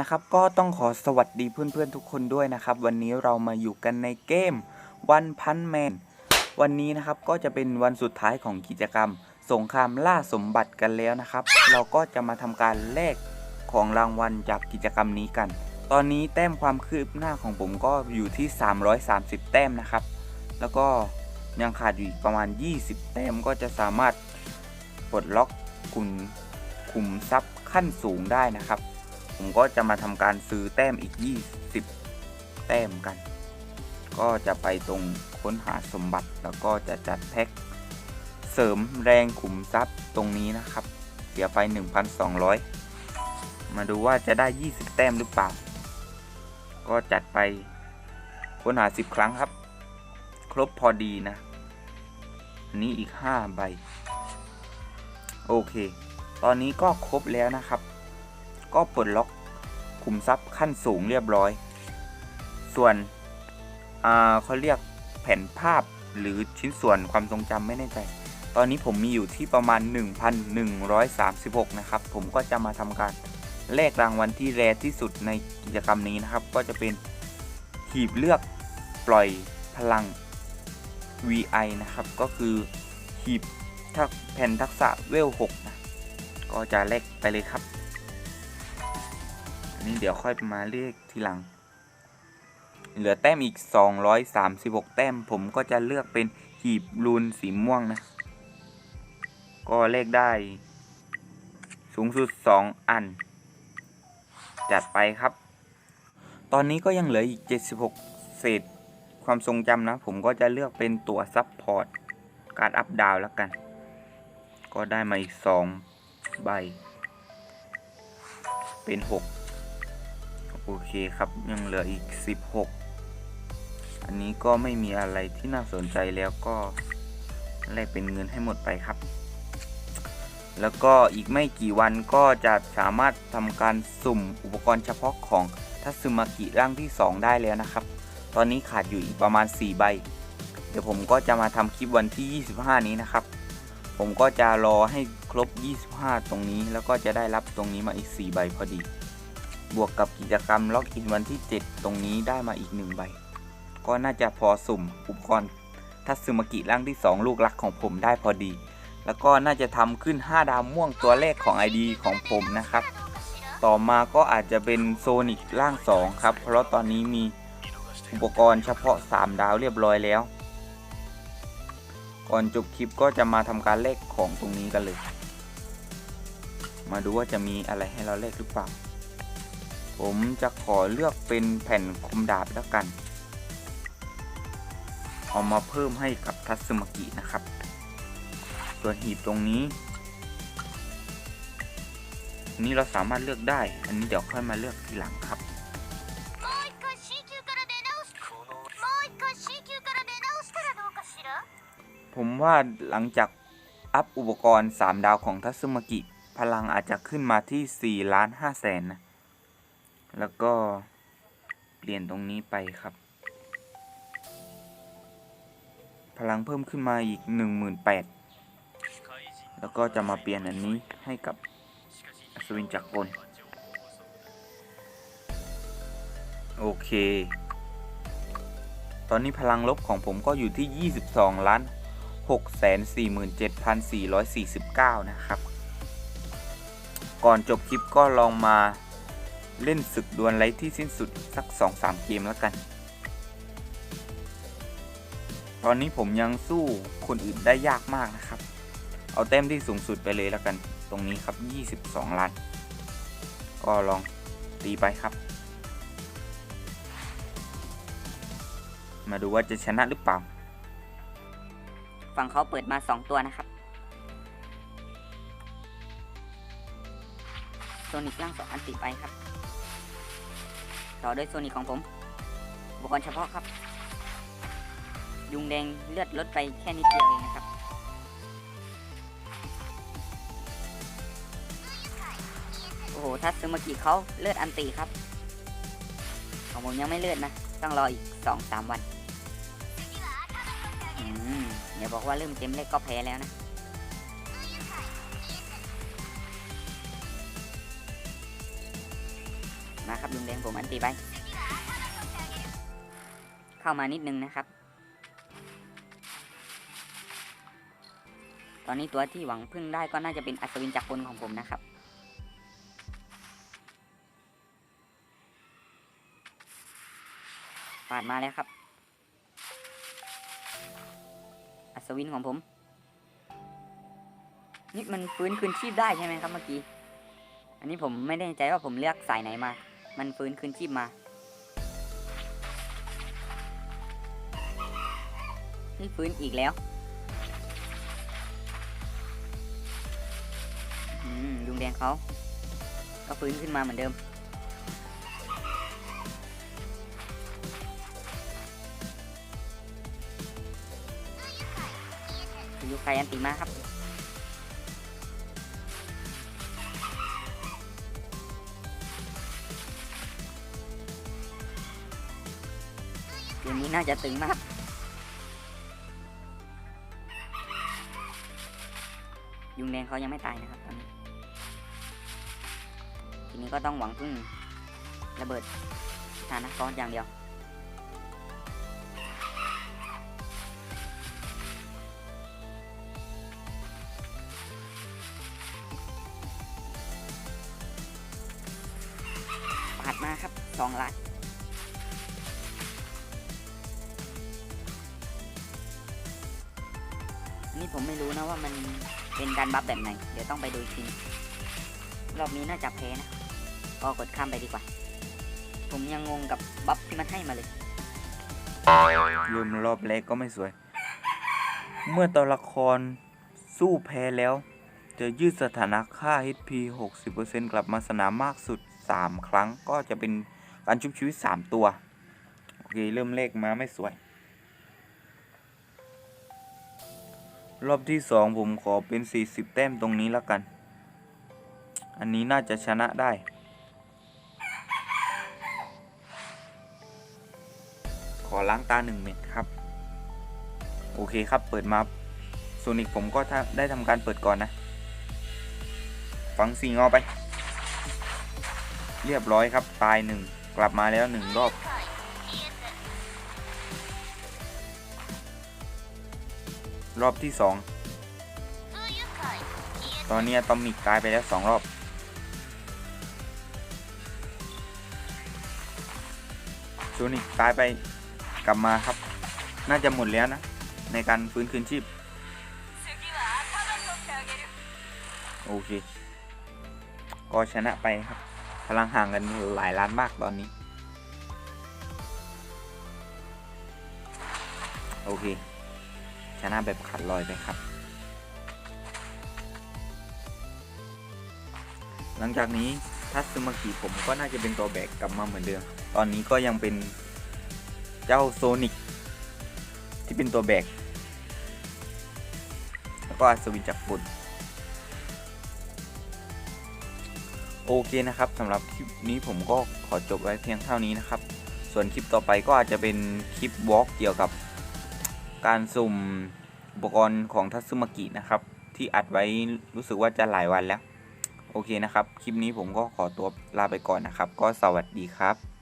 นะครับ ก็ต้องขอสวัสดีเพื่อนๆทุกคนด้วยนะครับ วันนี้เรามาอยู่กันในเกมวันพันแมนวันนี้นะครับก็จะเป็นวันสุดท้ายของกิจกรรม สงครามล่าสมบัติกันแล้วนะครับ เราก็จะมาทำการแลกของรางวัลจากกิจกรรมนี้กัน ตอนนี้แต้มความคืบหน้าของผมก็อยู่ที่ 330 แต้มนะครับ แล้วก็ยังขาดอยู่อีกประมาณ 20 แต้มก็จะสามารถปลดล็อกกลุ่มขุมทรัพย์ขั้นสูงได้นะครับ ผมก็จะมาทำการซื้อแต้มอีก 20 แต้มกัน ก็จะไปตรงค้นหาสมบัติแล้วก็จะจัดแพ็คเสริมแรงขุมทรัพย์ตรงนี้นะครับ เสียไป 1,200 มาดูว่าจะได้ 20 แต้มหรือเปล่า ก็จัดไปค้นหา 10 ครั้งครับ ครบพอดีนะอันนี้อีก 5 ใบ โอเค ตอนนี้ก็ครบแล้วนะครับ ก็ปลดล็อกขุมทรัพย์ขั้นสูงเรียบร้อย ส่วนเขาเรียกแผ่นภาพหรือชิ้นส่วนความทรงจำไม่แน่ใจ ตอนนี้ผมมีอยู่ที่ประมาณ 1,136 นะครับ ผมก็จะมาทำการแลกรางวัลที่แรที่สุดในกิจกรรมนี้นะครับ ก็จะเป็นหีบเลือกปล่อยพลัง VI นะครับ ก็คือหีบแผ่นทักษะเวล 6 นะ ก็จะแลกไปเลยครับ นี้เดี๋ยวค่อยมาเรียกทีหลัง เหลือแต้มอีก 236 แต้มผมก็จะเลือกเป็นหีบรูนสีม่วงนะ ก็เลขได้ สูงสุด 2 อัน จัดไปครับ ตอนนี้ก็ยังเหลืออีก 76 เศษความทรงจำนะ ผมก็จะเลือกเป็นตัวซับพอร์ต การอัพดาวแล้วกัน ก็ได้มาอีก 2 ใบ เป็น 6 โอเคครับยังเหลืออีก 16 อันนี้ก็ไม่มีอะไรที่น่าสนใจแล้วก็แลกเป็นเงินให้หมดไปครับ แล้วก็อีกไม่กี่วันก็จะสามารถทำการสุ่มอุปกรณ์เฉพาะของทัตสึมากิร่างที่ 2 ได้แล้วนะครับ ตอนนี้ขาดอยู่อีกประมาณ 4 ใบ เดี๋ยวผมก็จะมาทำคลิปวันที่ 25 นี้นะครับ ผมก็จะรอให้ครบ 25 ตรงนี้ แล้วก็จะได้รับตรงนี้มาอีก 4 ใบพอดี บวกกับกิจกรรมล็อกอินวันที่ 7 ตรงนี้ได้มาอีก 1 ใบ ก็น่าจะพอสุ่มอุปกรณ์ทัตสึมกิร่างที่ 2 ลูกรักของผมได้พอดี แล้วก็น่าจะทำขึ้น 5 ดาวม่วงตัวเลขของ ID ของผมนะครับ ต่อมาก็อาจจะเป็นโซนิกร่าง 2 ครับ เพราะตอนนี้มีอุปกรณ์เฉพาะ 3 ดาวเรียบร้อยแล้ว ก่อนจบคลิปก็จะมาทำการเลขของตรงนี้กันเลย มาดูว่าจะมีอะไรให้เราเลขหรือเปล่า ผมจะขอเลือกเป็นแผ่นคมดาบแล้วกัน เอามาเพิ่มให้กับทัศมกินะครับ ตัวหีบตรงนี้ นี้เราสามารถเลือกได้ อันนี้เดี๋ยวค่อยมาเลือกทีหลังครับ ผมว่าหลังจากอัพอุปกรณ์ 3 ดาวของทัศมกิ พลังอาจจะขึ้นมาที่4ล้าน5แสนนะ แล้วก็เปลี่ยนตรงนี้ไปครับ พลังเพิ่มขึ้นมาอีก 18,000 แล้วก็จะมาเปลี่ยนอันนี้ให้กับอัศวินจักรกลโอเค ตอนนี้พลังลบของผมก็อยู่ที่ 22ล้าน647,449 นะครับ ก่อนจบคลิปก็ลองมา เล่นศึกดวลไร้ที่สิ้นสุดสัก 2-3 เกมแล้วกัน ตอนนี้ผมยังสู้คนอื่นได้ยากมากนะครับ เอาแต้มที่สูงสุดไปเลยแล้วกัน ตรงนี้ครับ 22ล้าน ก็ลองตีไปครับ มาดูว่าจะชนะหรือเปล่า ฝั่งเขาเปิดมาสองตัวนะครับโซนิกล่างสองอันติดไปครับ ต่อด้วยโซนิกของผมอุปกรณ์เฉพาะครับ ยุงแดงเลือดลดไปแค่นิดเดียวเองนะครับ โอ้โหทัตซึมากิเขาเลือดอันติครับ ของผมยังไม่เลือดนะ ต้องรออีกสองสามวันอืมเดี๋ยวบอกว่าเริ่มเต็มเลขก็แพ้แล้วนะ มาครับยุงแดงผมอันตีไป เข้ามานิดนึงนะครับ ตอนนี้ตัวที่หวังพึ่งได้ก็น่าจะเป็นอัศวินจักรกลของผมนะครับปาดมาแล้วครับ อัศวินของผม นี่มันฟื้นคืนชีพได้ใช่ไหมครับเมื่อกี้ อันนี้ผมไม่แน่ใจว่าผมเลือกสายไหนมา มันฟื้นคืนชีพมานี่ฟื้นอีกแล้วอืมลุงแดงเขา ก็ฟื้นขึ้นมาเหมือนเดิมยูไคอันติมาครับ กมนี้น่าจะตึงมากยุงแดงเขายังไม่ตายนะครับตอนนี้ทีนี้ก็ต้องหวังพึ่งระเบิดฐานะก้อนอย่างเดียว นนี้ผมไม่รู้นะว่ามันเป็นการบัฟแบบไหน เดี๋ยวต้องไปดูอีกทีรอบนี้น่าจะแพ้นะก็กดข้ามไปดีกว่า ผมยังงงกับบัฟที่มันให้มาเลยเริ่มรอบแรกก็ไม่สวย เมื่อตัวละครสู้แพ้แล้ว จะยืดสถานะค่า HP 60%กลับมาสนามมากสุด 3 ครั้งก็จะเป็นการชุบชีวิต 3 ตัว โอเค เริ่มเลขมาไม่สวย รอบที่2ผมขอเป็น 40 แต้มตรงนี้แล้วกัน อันนี้น่าจะชนะได้ ขอล้างตาหนึ่งเม็ดครับ โอเคครับเปิดมาโซนิกผมก็ถ้าได้ทำการเปิดก่อนนะฟังสีงอไป เรียบร้อยครับ ตายหนึ่งกลับมาแล้วหนึ่งรอบ รอบที่สองตอนนี้ตอมิกตายไปแล้วสองรอบ โซนิกตายไปกลับมาครับ น่าจะหมดแล้วนะ ในการฟื้นคืนชีพ โอเค ก็ชนะไปครับ พลังห่างกันหลายล้านมากตอนนี้ โอเค นะแบบขาดลอยไปครับ หลังจากนี้ทัตสึมากิผมก็น่าจะเป็นตัวแบกกลับมาเหมือนเดิม ตอนนี้ก็ยังเป็นเจ้าโซนิกที่เป็นตัวแบก แล้วก็อัศวินจักรบุญโอเคนะครับสำหรับคลิปนี้ผมก็ขอจบไว้เพียงเท่านี้นะครับ ส่วนคลิปต่อไปก็อาจจะเป็นคลิปวอล์กเกี่ยวกับการสุ่ม อุปกรณ์ของทัตสึมากินะครับ ที่อัดไว้รู้สึกว่าจะหลายวันแล้ว โอเคนะครับ คลิปนี้ผมก็ขอตัวลาไปก่อนนะครับ ก็สวัสดีครับ